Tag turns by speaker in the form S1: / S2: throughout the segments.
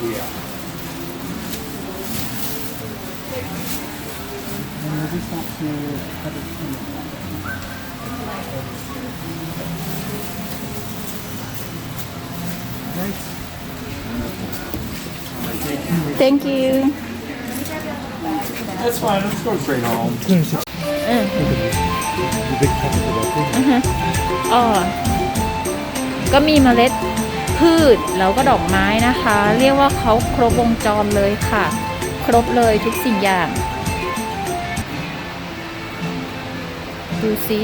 S1: Yeah.
S2: And maybe start to cut it in. Right.
S3: thank you
S1: That's fine. Let's go straight home.
S3: เออ
S2: You big packet of that thing.
S3: อ๋อก็มีเมล็ด พืชแล้วก็ดอกไม้นะคะ เรียกว่าเขาครบวงจรเลยค่ะ ครบเลยทุกสิ่งอย่าง ดูสิ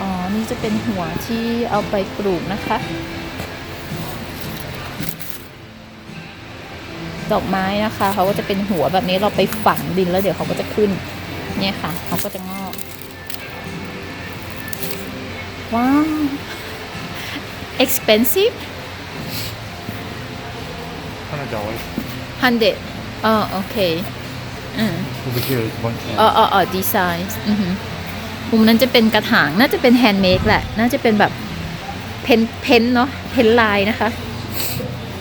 S3: อ๋อ นี่จะเป็นหัวที่เอาไปปลูกนะคะ ดอกไม้นะคะเขาก็จะเป็นหัวแบบนี้เราไปฝังดินแล้วเดี๋ยวเขาก็จะขึ้น เนี่ยค่ะเขาก็จะงอกว้าว expensive
S2: dollars.
S3: hundred อ๋อโอเคอืม
S2: Over here is one can.
S3: อ๋ออ๋ออ๋อดีไซน์อือหือมุมนั้นจะเป็นกระถาง น่าจะเป็นแฮนด์เมดแหละ น่าจะเป็นแบบเพนเพนเนาะ เพนลายนะคะ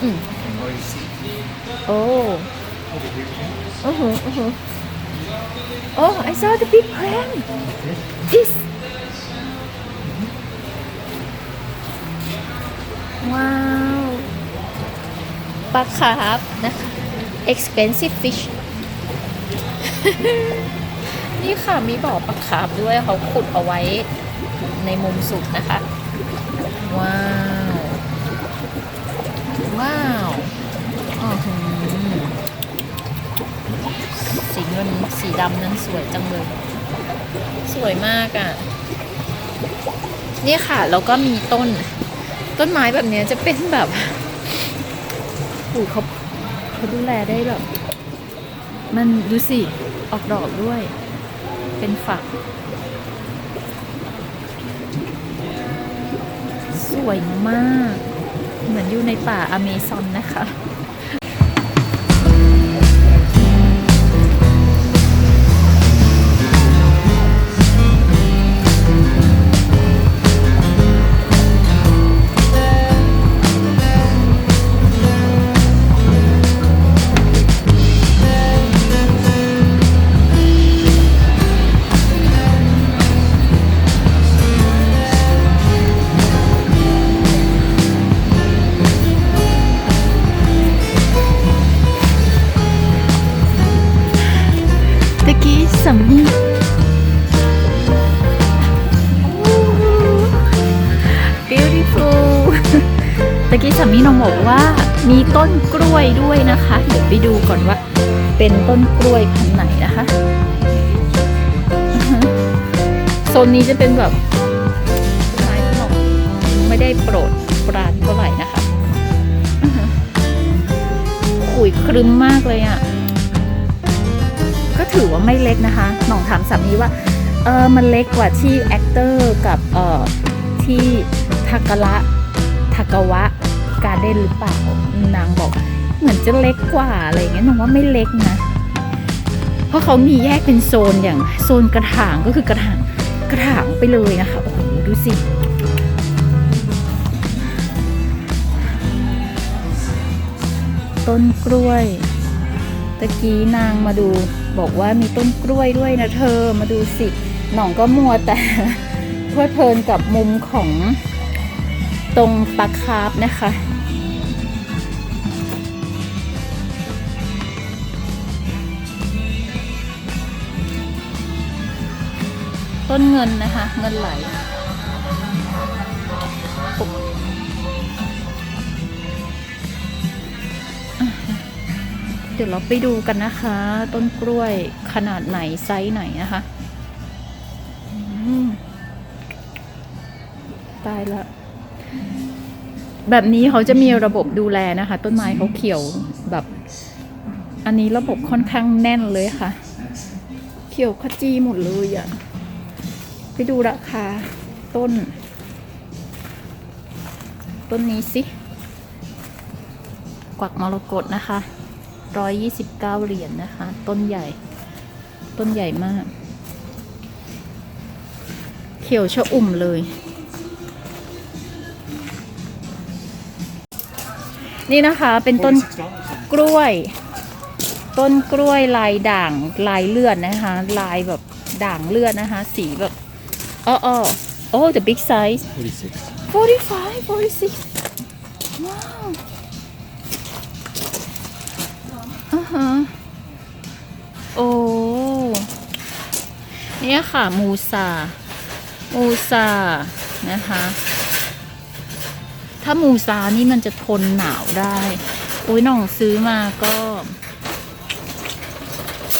S3: อืมโอ้โอ้โหโอ้โหโอ้ I saw the big plant this ว้าว ปลาคาร์ฟนะคะ expensive fish นี่ค่ะมีบ่อปลาคาร์ฟด้วยเขาขุดเอาไว้ในมุมสุดนะคะ ว้าว ว้าวอ๋อหือสีเงินสีดำนั้นสวยจังเลย สวยมากอะ่ะ นี่ค่ะ แล้วก็มีต้น ต้นไม้แบบนี้จะเป็นแบบ ปู่เขาเขาดูแลได้แบบ มันดูสิ ออกดอกด้วย เป็นฝัก สวยมาก เหมือนอยู่ในป่าอเมซอนนะคะ ต้นกล้วยพันไหนนะคะโซนนี้จะเป็นแบบไม้ที่ไม่ได้โปรดปรานเท่าไหร่นะคะขุยครึมมากเลยอะ ก็ถือว่าไม่เล็กนะคะหน่องถามสามีว่า เออมันเล็กกว่าที่แอคเตอร์กับเอ่อที่ทากะระทากาวะการเด้นหรือเปล่านางบอกเหมือนจะเล็กกว่าอะไรเงี้ยน้องว่าไม่เล็กนะ เพราะเขามีแยกเป็นโซนอย่างโซนกระถางก็คือกระถางกระถางไปเลยนะคะ โอ้โหดูสิต้นกล้วย ตะกี้นางมาดูบอกว่ามีต้นกล้วยด้วยนะเธอมาดูสิ หน่องก็มัวแต่เพลิดเพลินกับมุมของตรงปลาคาร์ฟนะคะ ต้นเงินนะคะ เงินไหลปุ๊บเดี๋ยวเราไปดูกันนะคะ ต้นกล้วยขนาดไหนไซส์ไหนนะคะตายละแบบนี้เขาจะมีระบบดูแลนะคะ ต้นไม้เขาเขียวแบบ อันนี้ระบบค่อนข้างแน่นเลยค่ะ เขียวขจีหมดเลยอะ่ะ ดูราคาต้น ต้นนี้สิ กวักมรกตนะคะร้อยยี่สิบเก้าเหรียญนะคะ ต้นใหญ่ ต้นใหญ่มาก เขียวชะอุ่มเลย นี่นะคะเป็นต้นกล้วย ต้นกล้วยลายด่างลายเลือดนะคะ ลายแบบด่างเลือดนะคะ สีแบบ อ้ออ้อโอ้ the big size
S2: 46.
S3: 45 46ว้าวอ่าฮะโอ้ เนี่ยค่ะ มูซา มูซา นะคะ ถ้ามูซานี่มันจะทนหนาวได้ อุ้ยน้องซื้อมาก็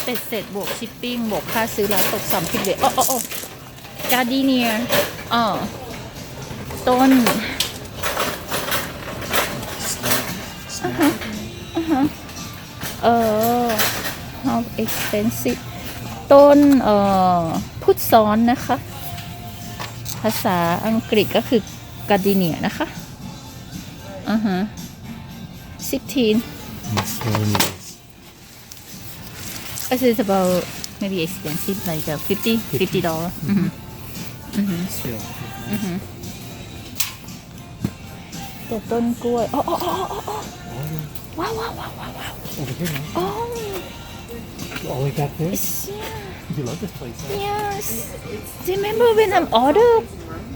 S3: เป็ดเสร็จบวกชิปปิ้ง บวกค่าซื้อแล้วตกสามสิบเหรียญโอ้โอ้โอ้ การดีเนียอ๋อต้นเออ how expensive ต้นเอ่อพุทธซ้อนนะคะ ภาษาอังกฤษก็คือการดิเนียนะคะอ่าฮะ16
S2: This is
S3: This is about maybe expensive like uh, 50 50 dollar อือฮึอือฮึ
S2: still.
S3: อือฮึแต่ต้นกล้วยอ๋ออ๋ออ๋ออ๋ออ๋อว้าวว้าวว้าวว้าวว้าว
S2: Over here, man.
S3: อ๋อ
S2: All the way back there.
S3: it's yeah
S2: You love this place, huh?
S3: Yes. Do you remember when I'm ordered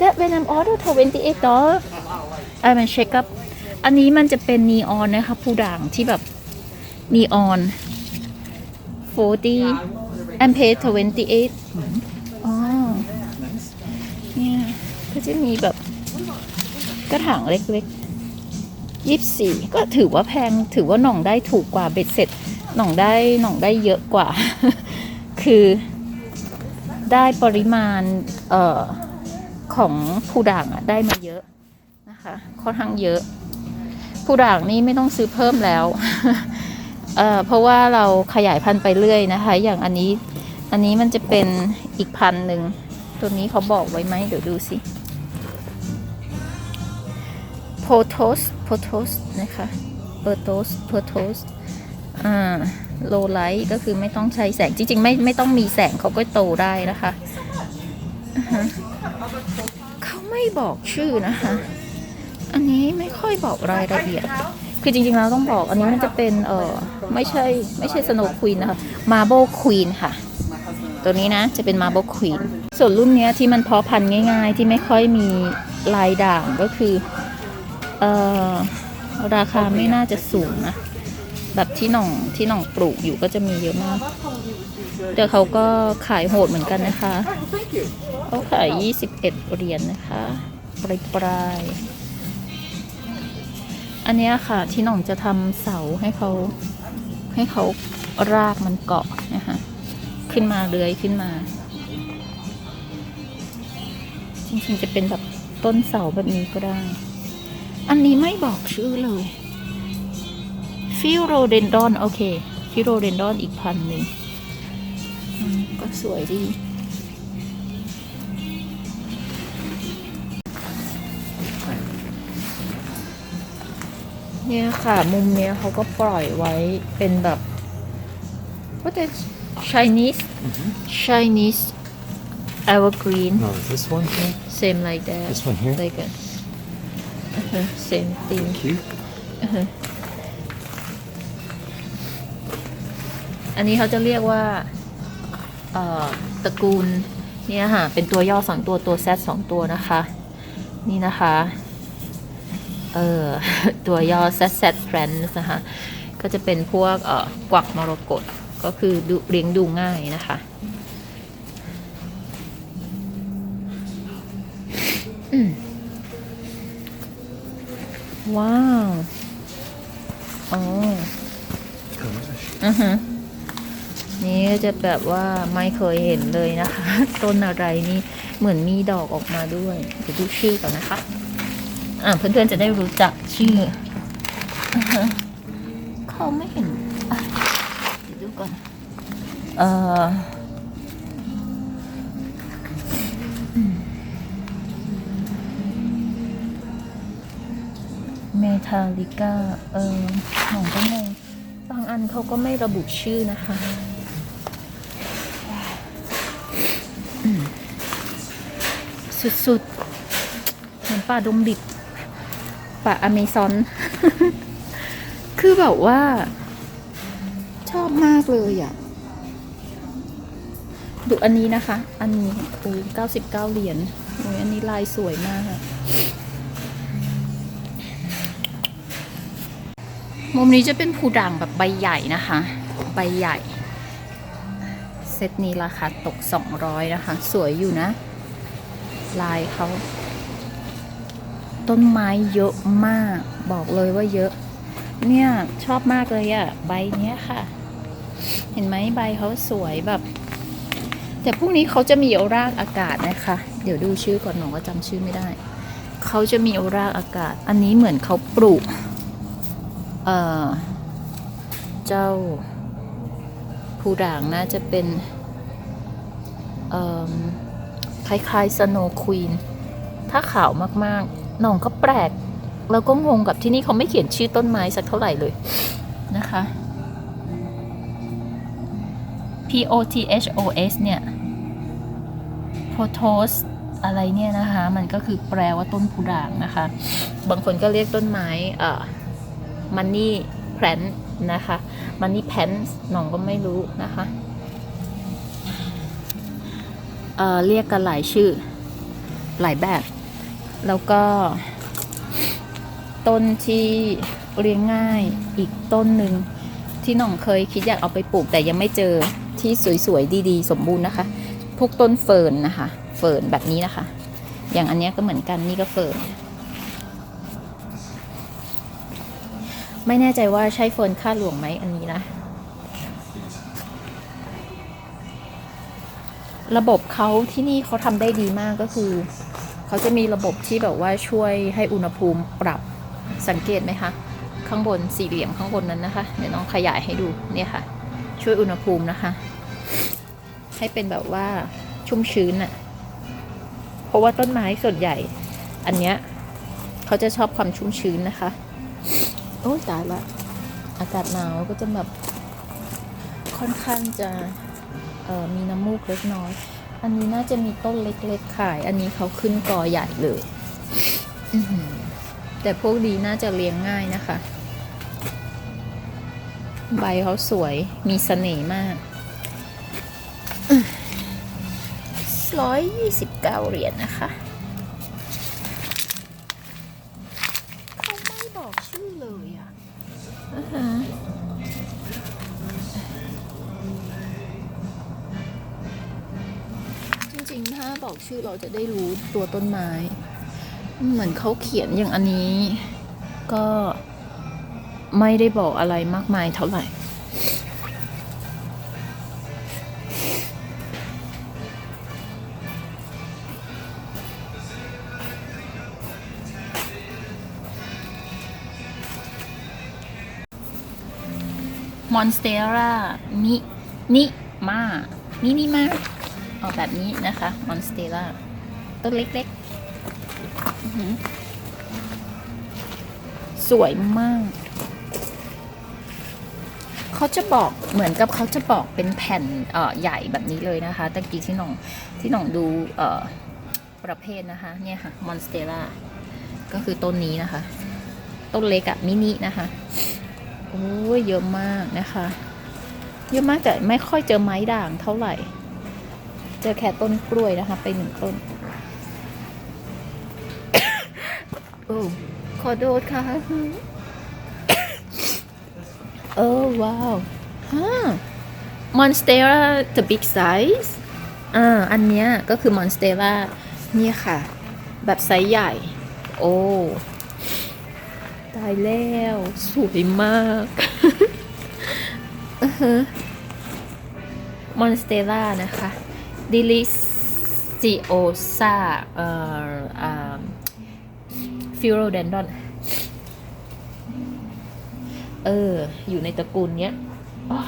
S3: that when I'm ordered 28 dollar I will check up อันนี้มันจะเป็นนีออนนะคะผู้ด่างที่แบบนีออน40 and pay 28 จะมีแบบกระถางเล็กๆยี่สี่ก็ถือว่าแพงถือว่าหน่องได้ถูกกว่าเบ็ดเสร็จหน่องได้หน่องได้เยอะกว่า คือได้ปริมาณเอ่อของผู้ด่างอะได้มาเยอะนะคะค่อนข้างเยอะ ผู้ด่างนี่ไม่ต้องซื้อเพิ่มแล้วเอ่อเพราะว่าเราขยายพันธุ์ไปเรื่อยนะคะ อย่างอันนี้อันนี้มันจะเป็นอีกพันหนึ่งตัวนี้เขาบอกไว้ไหมเดี๋ยวดูสิ โพโทสโพโทสนะคะเปอร์โทสเปอร์โทสอ่าโลไลท์ก็คือไม่ต้องใช้แสงจริง ๆ ไม่ไม่ต้องมีแสงเขาก็โตได้นะคะเขาไม่บอกชื่อนะคะ อันนี้ไม่ค่อยบอกรายละเอียด คือจริงๆแล้วต้องบอก อันนี้มันจะเป็นเออไม่ใช่ไม่ใช่สโนว์ควีนนะคะมาโบควีนค่ะ ตัวนี้นะจะเป็น Marble Queen ส่วนรุ่นนี้ที่มันเพาะพันธุ์ง่าย ๆ ที่ไม่ค่อยมีลายด่างก็คือ เออราคาไม่น่าจะสูงนะ แบบที่หน่องที่หน่องปลูกอยู่ก็จะมีเยอะมากแต่เขาก็ขายโหดเหมือนกันนะคะ เขาขาย 21เหรียญนะคะ ปลายปลายอันนี้ค่ะที่หน่องจะทำเสาให้เขาให้เขารากมันเกาะนะคะขึ้นมาเลื้อยขึ้นมา จริงๆจะเป็นแบบต้นเสาแบบนี้ก็ได้ อันนี้ไม่บอกชื่อเลยฟิโรเดนดอนโอเคฟิโรเดนดอนอีกพันหนึ่งอืมก็สวยดี เนี่ยค่ะ มุมเนี้ยเขาก็ปล่อยไว้เป็นแบบ what is Chinese Chinese evergreen
S2: No, is this one here?
S3: same like that
S2: This one here?
S3: like a uh-huh, same thing
S2: Cute.
S3: อันนี้เขาจะเรียกว่าเอ่อตระกูลเนี่ยค่ะเป็นตัวย่อสองตัวตัวแซดสองตัวนะคะ นี่นะคะเออตัวย่อ Z Z Friends นะคะก็จะเป็นพวกเอ่อกวักมรกตก็คือดูเลี้ยงดูง่ายนะคะอืม ว้าวอ๋ออือฮึนี่ก็จะแบบว่าไม่เคยเห็นเลยนะคะ ต้นอะไรนี่เหมือนมีดอกออกมาด้วยเดี๋ยวดูชื่อก่อนนะคะ อ่าเพื่อนๆจะได้รู้จักชื่อเขาไม่เห็นอะเดี๋ยวดูก่อน เอ่อ มทาลิก้า เออหนองก็งงบางอันเขาก็ไม่ระบุชื่อนะคะ สุดๆ เหมือนป่าดงดิบ ป่าอเมซอน คือแบบว่า ชอบมากเลยอะ ดูอันนี้นะคะ อันนี้โอ้เก้าสิบเก้าเหรียญโอ้ยอันนี้ลายสวยมากอะ มุมนี้จะเป็นผูด่างแบบใบใหญ่นะคะ ใบใหญ่ เซตนี้ราคาตก 200 นะคะ สวยอยู่นะ ลายเขาต้นไม้เยอะมาก บอกเลยว่าเยอะ เนี่ยชอบมากเลยอะใบเนี้ยค่ะ เห็นไหมใบเขาสวยแบบ แต่พวกนี้เขาจะมีเอรากอากาศนะคะ เดี๋ยวดูชื่อก่อนหนูก็จำชื่อไม่ได้ เขาจะมีเอรากอากาศ อันนี้เหมือนเขาปลูก เอ่อ เจ้าผู้ด่างน่าจะเป็น เอ่อ คล้ายๆสโนควีน ถ้าขาวมากๆน้องก็แปลกแล้วก็งงกับที่นี่เขาไม่เขียนชื่อต้นไม้สักเท่าไหร่เลยนะคะ P O T H O S เนี่ย potos อะไรเนี่ยนะคะ มันก็คือแปลว่าต้นผูด่างนะคะ บางคนก็เรียกต้นไม้อ่อ Money Plant นะคะ Money Plant น้องก็ไม่รู้นะคะเเรียกกันหลายชื่อหลายแบบ แล้วก็ ต้นที่เลี้ยงง่ายอีกต้นหนึ่งที่น้องเคยคิดอยากเอาไปปลูกแต่ยังไม่เจอที่สวยๆดีๆ สมบูรณ์นะคะ พวกต้นเฟิร์นนะคะ เฟิร์นแบบนี้นะคะ อย่างอันนี้ก็เหมือนกันนี่ก็เฟิร์น ไม่แน่ใจว่าใช่เฟิร์นค่าหลวงไหมอันนี้นะ ระบบเขาที่นี่เขาทำได้ดีมากก็คือ เขาจะมีระบบที่แบบว่าช่วยให้อุณหภูมิปรับสังเกตไหมคะ ข้างบนสี่เหลี่ยมข้างบนนั้นนะคะ เดี๋ยวน้องขยายให้ดูเนี่ยค่ะ ช่วยอุณหภูมินะคะ ให้เป็นแบบว่าชุ่มชื้นอะเพราะว่าต้นไม้ส่วนใหญ่ อันเนี้ยเขาจะชอบความชุ่มชื้นนะคะ โอ้ตายละอากาศหนาวก็จะแบบค่อนข้างจะมีน้ำมูกเล็กน้อย อันนี้น่าจะมีต้นเล็กๆขาย อันนี้เขาขึ้นกอใหญ่เลย แต่พวกดีน่าจะเลี้ยงง่ายนะคะ ใบเขาสวย มีเสน่ห์มากร้อยยี่สิบเก้าเหรียญนะคะ ชื่อเราจะได้รู้ตัวต้นไม้ เหมือนเขาเขียนอย่างอันนี้ ก็ไม่ได้บอกอะไรมากมายเท่าไหร่มอนสเตรามินิมา มินิมา ออกแบบนี้นะคะมอนสเตราต้นเล็กๆ สวยมาก เขาจะบอกเหมือนกับเขาจะบอกเป็นแผ่นใหญ่แบบนี้เลยนะคะตะกี้ที่หน้องที่หน้องดูประเภทนะคะ เนี่ยค่ะมอนสเตราก็คือต้นนี้นะคะ ต้นเล็กอะมินินะคะโอ้ยเยอะมากนะคะ เยอะมากแต่ไม่ค่อยเจอไม้ด่างเท่าไหร่ จอแค่ต้นกล้วยนะคะ ไปหนึ่งต้น โอ้ขอโทษค่ะโอ้ว้าว ฮะ Monstera the big size อ่า อันเนี้ยก็คือ Monstera เนี่ยค่ะ แบบไซส์ใหญ่ โอ้ ตายแล้ว สวยมากมอนสเตล่านะคะ ดิลิซิโอซาเอ่อฟิโรเดนดอนเออ อยู่ในตระกูลเนี้ยอ๋อ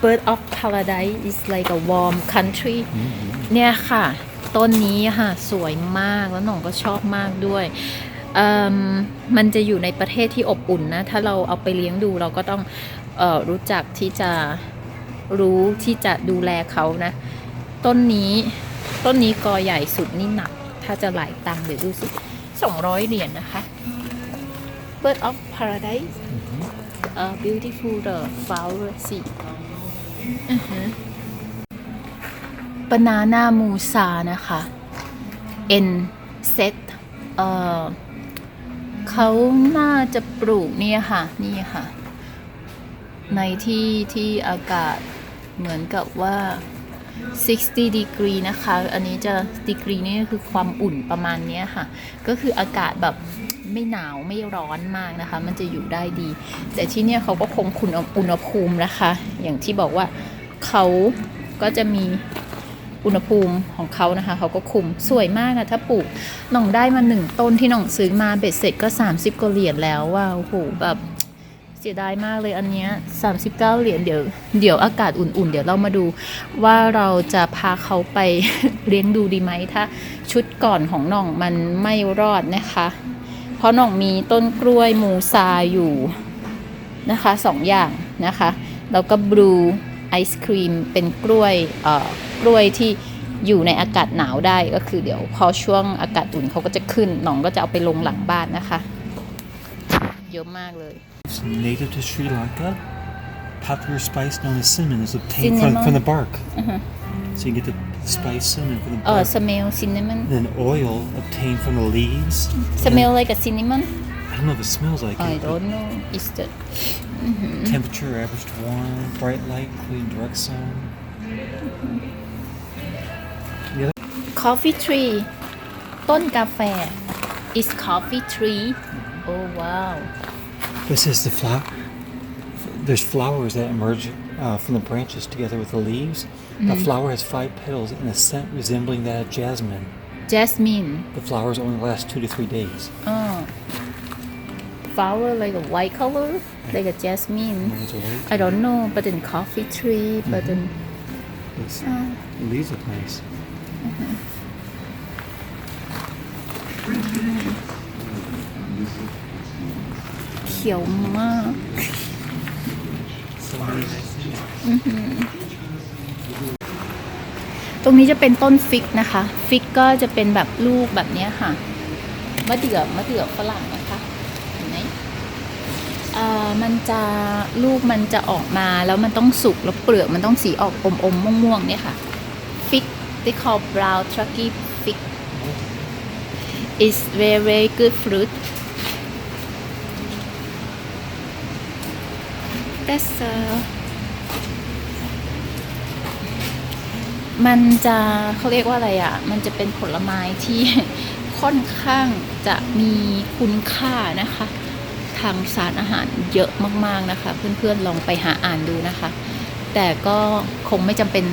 S3: Bird of Paradise is like a warm country เนี่ยค่ะ ต้นนี้ค่ะ สวยมากแล้วหน่องก็ชอบมากด้วยเอิ่ มมันจะอยู่ในประเทศที่อบอุ่นนะ ถ้าเราเอาไปเลี้ยงดูเราก็ต้องเออรู้จักที่จะรู้ที่จะดูแลเขานะ ต้นนี้ต้นนี้กอใหญ่สุดนี่หนัก ถ้าจะหลายตังค์เดี๋ยวดูสิสองร้อยเหรียญนะคะ Bird of Paradise uh, beautiful the flower see อือฮึ banana musa นะคะ N set เอ่อ เขาน่าจะปลูกเนี่ยค่ะนี่ค่ะ ในที่ที่อากาศเหมือนกับว่า 60 degree นะคะ อันนี้จะ degree นี่คือความอุ่นประมาณนี้ค่ะ ก็คืออากาศแบบไม่หนาวไม่ร้อนมากนะคะ มันจะอยู่ได้ดี แต่ที่เนี่ยเขาก็คงคุณอุณหภูมินะคะ อย่างที่บอกว่าเขาก็จะมี อุณหภูมิของเขานะคะเขาก็คุมสวยมากอะถ้าปลูกน่องได้มาหนึ่งต้นที่น่องซื้อมาเบ็ดเสร็จก็ 30กว่าเหรียญแล้วว่าโอ้โหแบบเสียดายมากเลยอันเนี้ย39 เหรียญเดี๋ยวเดี๋ยวอากาศอุ่นๆ เดี๋ยวเรามาดูว่าเราจะพาเขาไปเลี้ยงดูดีไหมถ้าชุดก่อนของน้องมันไม่รอดนะคะ เพราะน้องมีต้นกล้วยมูซาอยู่นะคะสองอย่างนะคะ แล้วก็บลู ไอศครีมเป็นกล้วยเอ่อกล้วยที่อยู่ในอากาศหนาวได้ก็คือเดี๋ยวพอช่วงอากาศอุ่นเขาก็จะขึ้นน้องก็จะเอาไปลงหลังบ้านนะคะ เยอะมากเลย
S2: It's native to Sri Lanka. Popular spice known as cinnamon is obtained
S3: Cinnamon.
S2: from, from the bark. So you get the spice cinnamon from the
S3: เออ
S2: bark.
S3: smell cinnamon
S2: Then oil obtained from the leaves.
S3: smell like a cinnamon
S2: I don't know if it smells like
S3: I
S2: it. but
S3: don't know is the
S2: Temperature averaged warm, bright light, including direct sun. The other
S3: coffee tree ต้นกาแฟ is coffee tree oh wow
S2: This is the flower. There's flowers that emerge uh, from the branches together with the leaves. A flower has five petals and a scent resembling that of jasmine.
S3: jasmine
S2: The flowers only last two to three days.
S3: oh flower like a white color like a jasmine
S2: One's a white,
S3: I don't know but in coffee tree but in
S2: this- the leaves look nice.
S3: เขียวมาก
S2: So many nice things.
S3: ตรงนี้จะเป็นต้นฟิกนะคะ ฟิกก็จะเป็นแบบลูกแบบเนี้ยค่ะ มะเดื่อมะเดื่อฝรั่งนะคะเห็นไหมเอ่อ มันจะลูกมันจะออกมาแล้วมันต้องสุกแล้วเปลือกมันต้องสีออกอมอมๆม่วงๆเนี่ยค่ะฟิก they call brown trucky fig is very very good fruit that's uh มันจะเขาเรียกว่าอะไรอะ่ะ มันจะเป็นผลไม้ที่ค่อนข้างจะมีคุณค่านะคะ ทางสารอาหารเยอะมาก ๆนะคะ เพื่อนๆลองไปหาอ่านดูนะคะ แต่ก็คงไม่จำเป็น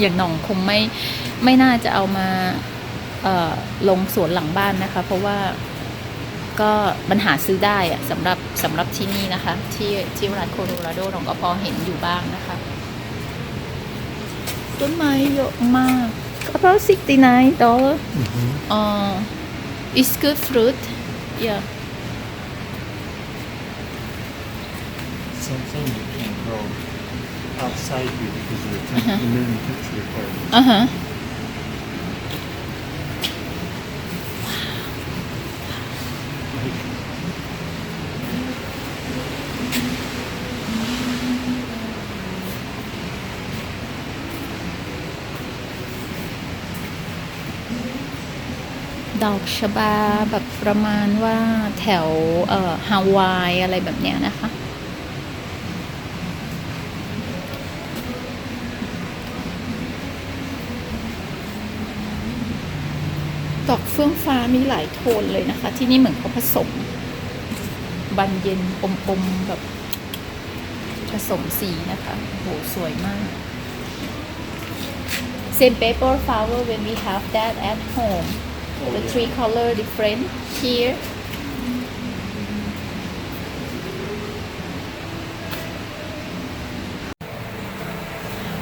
S3: อย่างหน่องคงไม่ไม่น่าจะเอามาเอ่อลงสวนหลังบ้านนะคะ เพราะว่าก็มันหาซื้อได้อะสำหรับสำหรับที่นี่นะคะ ที่ที่รัฐโคโลราโดหน่องก็พอเห็นอยู่บ้างนะคะต้นไม้เยอะมาก about 69 dollar
S2: Mm-hmm.
S3: uh it's good fruit yeah
S2: Something you can't grow outside here because of the, temp- the minimum temperature requirements.
S3: อ่าฮะดอกชบาแบบประมาณว่าแถวเอ่อฮาวายอะไรแบบเนี้ยนะคะ ดอก เฟื่องฟ้ามีหลายโทนเลยนะคะ ที่นี่เหมือนเขาผสมบันเย็นอมๆแบบผสมสีนะคะโหสวยมาก same paper flower when we have that at home the three color different here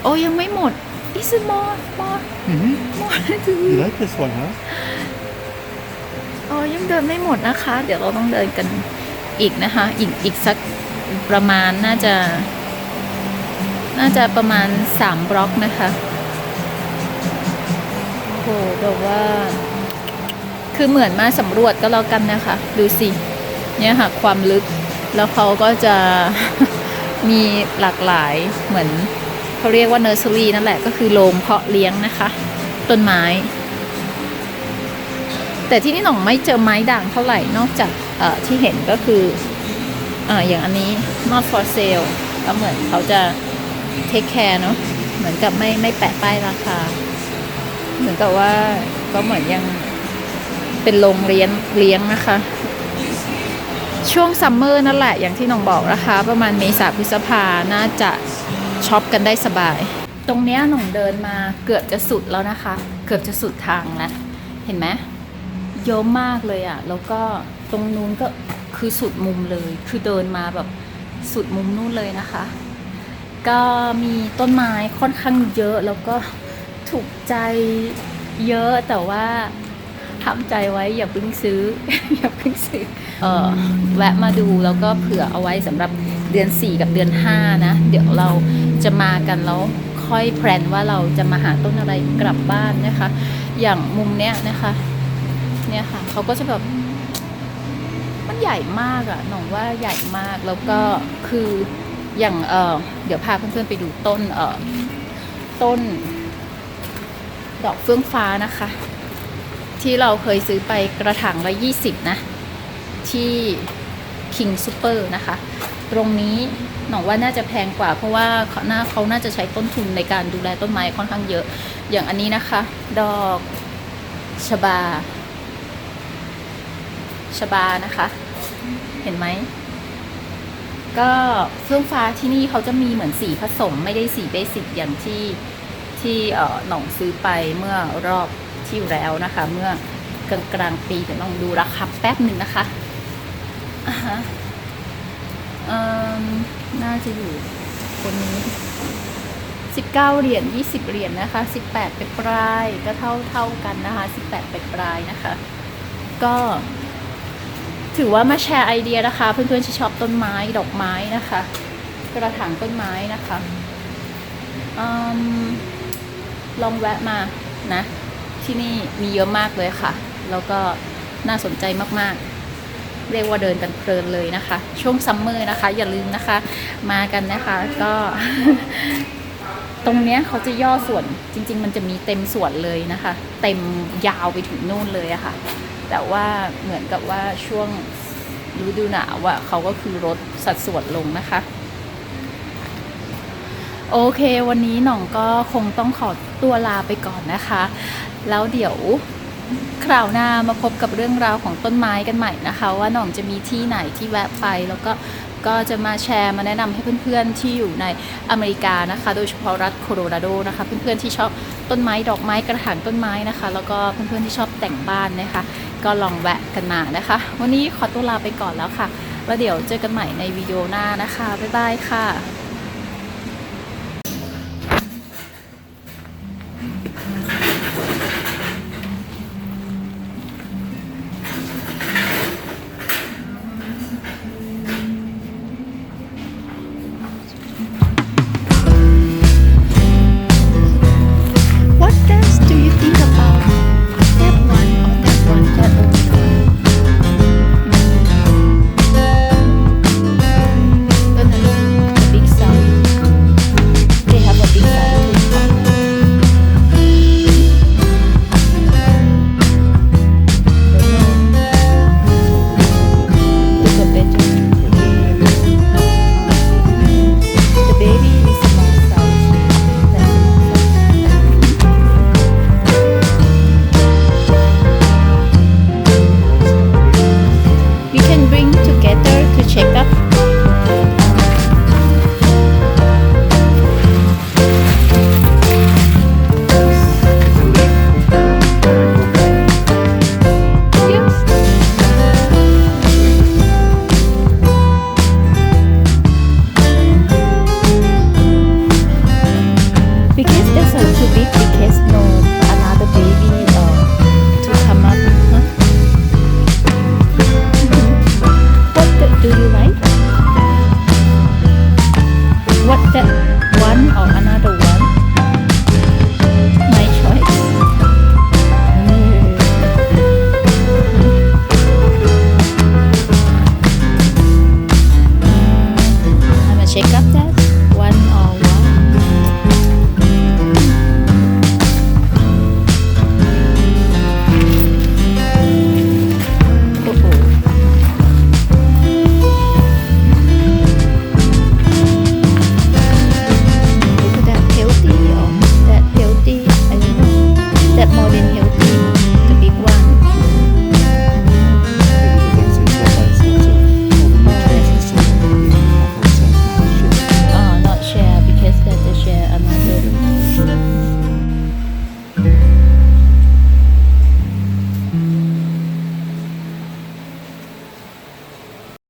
S3: โอ้ยังไม่หมด is it more more
S2: Mm-hmm.
S3: more to
S2: You like this one, huh?
S3: อ๋อยังเดินไม่หมดนะคะ เดี๋ยวเราต้องเดินกันอีกนะคะ อีกอีกสักประมาณน่าจะ น่าจะประมาณสามบล็อกนะคะโอ้โหแบบว่า คือเหมือนมาสำรวจก็แล้วกันนะคะ ดูสิ เนี่ยค่ะ ความลึก แล้วเขาก็จะมีหลากหลายเหมือนเขาเรียกว่าเนอร์เซอรี่นั่นแหละก็คือโรงเพาะเลี้ยงนะคะ ต้นไม้ แต่ที่นี่หน่องไม่เจอไม้ด่างเท่าไหร่นอกจากที่เห็นก็คือออย่างอันนี้ not for sale ก็เหมือนเขาจะ take care เนาะเหมือนกับไม่ไม่แปะป้ายราคา เหมือนกับว่าก็เหมือนยังเป็นโรงเรียนเลี้ยงนะคะ ช่วงซัมเมอร์นั่นแหละอย่างที่น้องบอกนะคะ ประมาณเมษาพฤษภาน่าจะช็อปกันได้สบาย ตรงเนี้ยหน่องเดินมาเกือบจะสุดแล้วนะคะ เกือบจะสุดทางแล้ว เห็นไหม เยอะมากเลยอะ่ะ แล้วก็ตรงนู้นก็คือสุดมุมเลย คือเดินมาแบบสุดมุมนู่นเลยนะคะ ก็มีต้นไม้ค่อนข้างเยอะแล้วก็ถูกใจเยอะแต่ว่าทำใจไว้อย่าเพิ่งซื้อ อย่าเพิ่งซื้อเออแวะมาดูแล้วก็เผื่อเอาไว้สำหรับเดือน 4 กับเดือน 5 นะ เดี๋ยวเราจะมากันแล้วค่อยแพลนว่าเราจะมาหาต้นอะไรกลับบ้านนะคะ อย่างมุมเนี้ยนะคะ เนี่ยค่ะเขาก็จะแบบมันใหญ่มากอะหนองว่าใหญ่มากแล้วก็คืออย่างเออเดี๋ยวพาเพื่อนๆไปดูต้นเออต้น ดอกเฟื่องฟ้านะคะ ที่เราเคยซื้อไปกระถางละ20นะ ที่ King Super นะคะ ตรงนี้หนองว่าน่าจะแพงกว่า เพราะว่าเขาน่าเขาน่าจะใช้ต้นทุนในการดูแลต้นไม้ค่อนข้างเยอะ อย่างอันนี้นะคะ ดอกชบา ชบานะคะ เห็นไหม ก็เฟื่องฟ้าที่นี่เขาจะมีเหมือนสีผสมไม่ได้สีเบสิกอย่างที่ที่เออหน่องซื้อไปเมื่อรอบที่แล้วนะคะ เมื่อกลางกลางๆปีเดี๋ยวลองดูราคาแป๊บหนึ่งนะคะอ่าฮะเอ่มน่าจะอยู่คนนี้ 19 เหรียญ 20 เหรียญนะคะ 18 ไปปลายก็เท่าเท่ากันนะคะ 18 ไปปลายนะคะ ก็ ถือว่ามาแชร์ไอเดียนะคะ เพื่อนๆที่ชอบต้นไม้ดอกไม้นะคะ กระถางต้นไม้นะคะอลองแวะมานะ ที่นี่มีเยอะมากเลยค่ะ แล้วก็น่าสนใจมากๆ เรียกว่าเดินกันเพลินเลยนะคะ ช่วงซัมเมอร์นะคะ อย่าลืมนะคะ มากันนะคะ ก็ ตรงเนี้ยเขาจะย่อส่วนจริง ๆ มันจะมีเต็มส่วนเลยนะคะ เต็มยาวไปถึงนู่นเลยอะค่ะ แต่ว่าเหมือนกับว่าช่วงฤดูหนาวอะเขาก็คือลดสัดส่วนลงนะคะ โอเควันนี้หน่องก็คงต้องขอตัวลาไปก่อนนะคะ แล้วเดี๋ยวคราวหน้ามาพบกับเรื่องราวของต้นไม้กันใหม่นะคะ ว่าหน่องจะมีที่ไหนที่แวะไปแล้วก็ก็จะมาแชร์มาแนะนำให้เพื่อนๆที่อยู่ในอเมริกานะคะ โดยเฉพาะรัฐโคโลราโดนะคะ เพื่อนๆที่ชอบต้นไม้ดอกไม้กระถางต้นไม้นะคะ แล้วก็เพื่อนๆที่ชอบแต่งบ้านนะคะ ก็ลองแวะกันมานะคะ วันนี้ขอตัวลาไปก่อนแล้วค่ะ แล้วเดี๋ยวเจอกันใหม่ในวิดีโอหน้านะคะ บ๊ายบายค่ะ